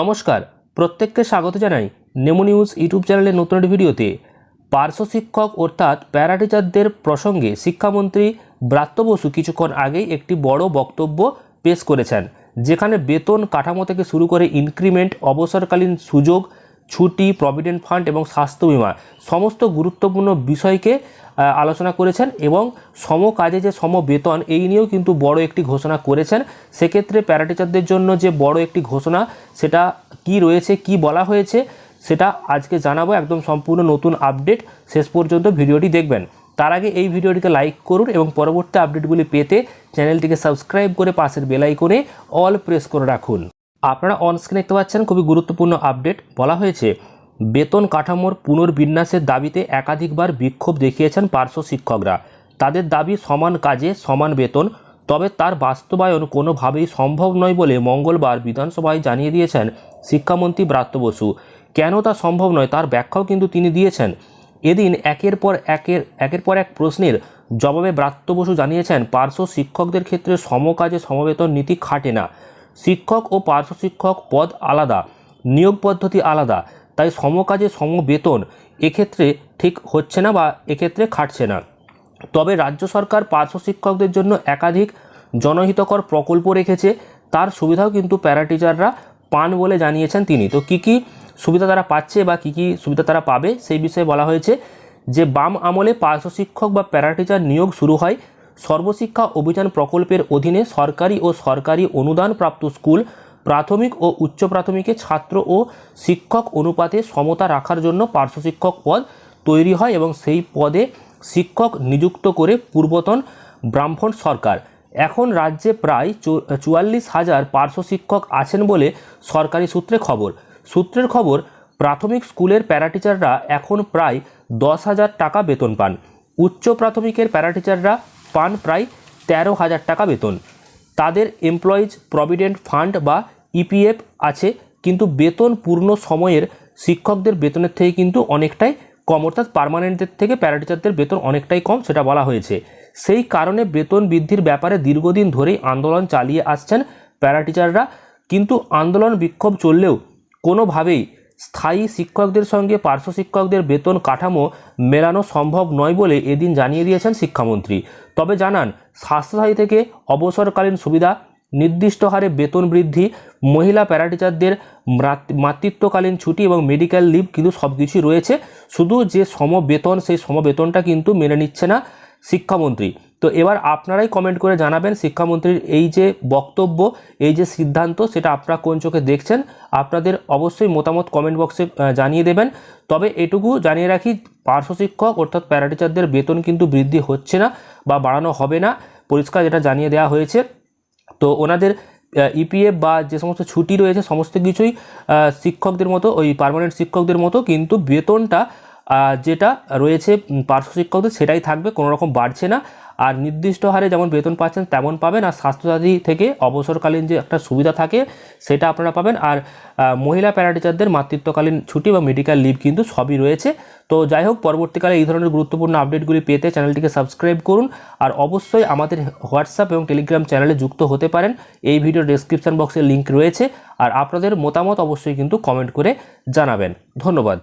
নমস্কার, প্রত্যেককে স্বাগত জানাই নেমো নিউজ ইউটিউব চ্যানেলের নতুন একটি ভিডিওতে। পার্শ্ব শিক্ষক অর্থাৎ প্যারা টিচারদের প্রসঙ্গে শিক্ষামন্ত্রী ব্রাত্য বসু কিছুক্ষণ আগেই একটি বড় বক্তব্য পেশ করেছেন, যেখানে বেতন কাঠামো থেকে শুরু করে ইনক্রিমেন্ট অবসরকালীন সুযোগ ছুটি প্রভিডেন্ট ফান্ড এবং স্বাস্থ্য বিমা সমস্ত গুরুত্বপূর্ণ বিষয়কে আলোচনা করেছেন এবং সম কাজে যে সম বেতন, এই নিয়েও কিন্তু বড় একটি ঘোষণা করেছেন। সেক্ষেত্রে প্যারাটিচারদের জন্য যে বড় একটি ঘোষণা, সেটা কি রয়েছে, কি বলা হয়েছে, সেটা আজকে জানাব। একদম সম্পূর্ণ নতুন আপডেট। শেষ পর্যন্ত ভিডিওটি দেখবেন। তার আগে এই ভিডিওটিকে লাইক করুন এবং পরবর্তী আপডেটগুলি পেতে চ্যানেলটিকে সাবস্ক্রাইব করে পাশের বেল আইকনে অল প্রেস করে রাখুন। আপনারা অনস্ক্রিন দেখতে পাচ্ছেন খুবই গুরুত্বপূর্ণ আপডেট বলা হয়েছে, বেতন কাঠামোর পুনর্বিন্যাসের দাবিতে একাধিকবার বিক্ষোভ দেখিয়েছেন পার্শ্ব শিক্ষকরা। তাদের দাবি, সমান কাজে সমান বেতন, তবে তার বাস্তবায়ন কোনোভাবেই সম্ভব নয় বলে মঙ্গলবার বিধানসভায় জানিয়ে দিয়েছেন শিক্ষামন্ত্রী ব্রাত্য বসু। কেন তা সম্ভব নয় তার ব্যাখ্যাও কিন্তু তিনি দিয়েছেন। এদিন একের পর একের একের পর এক প্রশ্নের জবাবে ব্রাত্য বসু জানিয়েছেন, পার্শ্ব শিক্ষকদের ক্ষেত্রে সমকাজে সমবেতন নীতি খাটে না। শিক্ষক ও পার্শ্ব শিক্ষক পদ আলাদা, নিয়োগ পদ্ধতি আলাদা, তাই সমকাজে সম বেতন এক্ষেত্রে ঠিক হচ্ছে না বা এক্ষেত্রে খাটছে না। তবে রাজ্য সরকার পার্শ্ব শিক্ষকদের জন্য একাধিক জনহিতকর প্রকল্প রেখেছে, তার সুবিধাও কিন্তু প্যারা টিচাররা পান বলে জানিয়েছেন তিনি। তো কী কী সুবিধা তারা পাচ্ছে বা কী কী সুবিধা তারা পাবে সেই বিষয়ে বলা হয়েছে যে, বাম আমলে পার্শ্ব শিক্ষক বা প্যারা টিচার নিয়োগ শুরু হয় সর্বশিক্ষা অভিযান প্রকল্পের অধীনে সরকারি ও সরকারি অনুদানপ্রাপ্ত স্কুল, প্রাথমিক ও উচ্চ প্রাথমিকে ছাত্র ও শিক্ষক অনুপাতে সমতা রাখার জন্য পার্শ্বশিক্ষক পদ তৈরি হয় এবং সেই পদে শিক্ষক নিযুক্ত করে পূর্বতন ব্রাহ্মণ সরকার। এখন রাজ্যে প্রায় চুয়াল্লিশ হাজার পার্শ্বশিক্ষক আছেন বলে সরকারি সূত্রে খবর। সূত্রের খবর, প্রাথমিক স্কুলের প্যারাটিচাররা এখন প্রায় দশ হাজার টাকা বেতন পান। উচ্চ প্রাথমিকের প্যারাটিচাররা পান প্রায় তেরো হাজার টাকা বেতন। তাদের এমপ্লয়িজ প্রভিডেন্ট ফান্ড বা ইপিএফ আছে, কিন্তু বেতন পূর্ণ সময়ের শিক্ষকদের বেতনের থেকে কিন্তু অনেকটাই কম, অর্থাৎ পার্মানেন্টদের থেকে প্যারাটিচারদের বেতন অনেকটাই কম, সেটা বলা হয়েছে। সেই কারণে বেতন বৃদ্ধির ব্যাপারে দীর্ঘদিন ধরেই আন্দোলন চালিয়ে আসছেন প্যারাটিচাররা কিন্তু আন্দোলন বিক্ষোভ চললেও কোনোভাবেই স্থায়ী শিক্ষকদের সঙ্গে পার্শ্ব শিক্ষকদের বেতন কাঠামো মেলানো সম্ভব নয় বলে এদিন জানিয়ে দিয়েছেন শিক্ষামন্ত্রী। তবে জানান, স্বাস্থ্যসাথী থেকে অবসরকালীন সুবিধা, নির্দিষ্ট হারে বেতন বৃদ্ধি, মহিলা প্যারাটিচারদের মাত- মাতৃত্বকালীন ছুটি এবং মেডিকেল লিভ কিন্তু সব কিছুই রয়েছে। শুধু যে সম বেতন সেই সম বেতনটা কিন্তু মেনে নিচ্ছে না। শিক্ষামন্ত্রী। তো এবার আপনারাই কমেন্ট করে জানাবেন শিক্ষামন্ত্রীর এই যে বক্তব্য, এই যে সিদ্ধান্ত, সেটা আপনারা কোন চোখে দেখছেন? আপনাদের অবশ্যই মতামত কমেন্ট বক্সে জানিয়ে দেবেন। তবে এটুকু জানিয়ে রাখি, পার্শ্ব শিক্ষক অর্থাৎ প্যারাটিচারদের বেতন কিন্তু বৃদ্ধি হচ্ছে না বা বাড়ানো হবে না। পরিষ্কার যেটা জানিয়ে দেওয়া হয়েছে। তো ওনাদের ইপিএফ বা যে সমস্ত ছুটি রয়েছে, সমস্ত কিছুই শিক্ষকদের মতো, ওই পার্মানেন্ট শিক্ষকদের মতো কিন্তু বেতনটা যেটা রয়েছে পার্শ্ব শিক্ষকদের, সেটাই থাকবে কোনো রকম বাড়ছে না। আর নির্দিষ্ট হারে যেমন বেতন পাচ্ছেন, তেমন পাবেন। আর স্বাস্থ্যসাথী থেকে অবসরকালীন যে একটা সুবিধা থাকে, সেটা আপনারা পাবেন। আর মহিলা প্যারাটিচারদের মাতৃত্বকালীন ছুটি বা মেডিকেল লিভ কিন্তু সবই রয়েছে। তো যাই হোক, পরবর্তীকালে এই ধরনের গুরুত্বপূর্ণ আপডেটগুলি পেতে চ্যানেলটিকে সাবস্ক্রাইব করুন। আর অবশ্যই আমাদের হোয়াটসঅ্যাপ এবং টেলিগ্রাম চ্যানেলে যুক্ত হতে পারেন। এই ভিডিও ডেসক্রিপশন বক্সে লিঙ্ক রয়েছে। আর আপনাদের মতামত অবশ্যই কিন্তু কমেন্ট করে জানাবেন। ধন্যবাদ।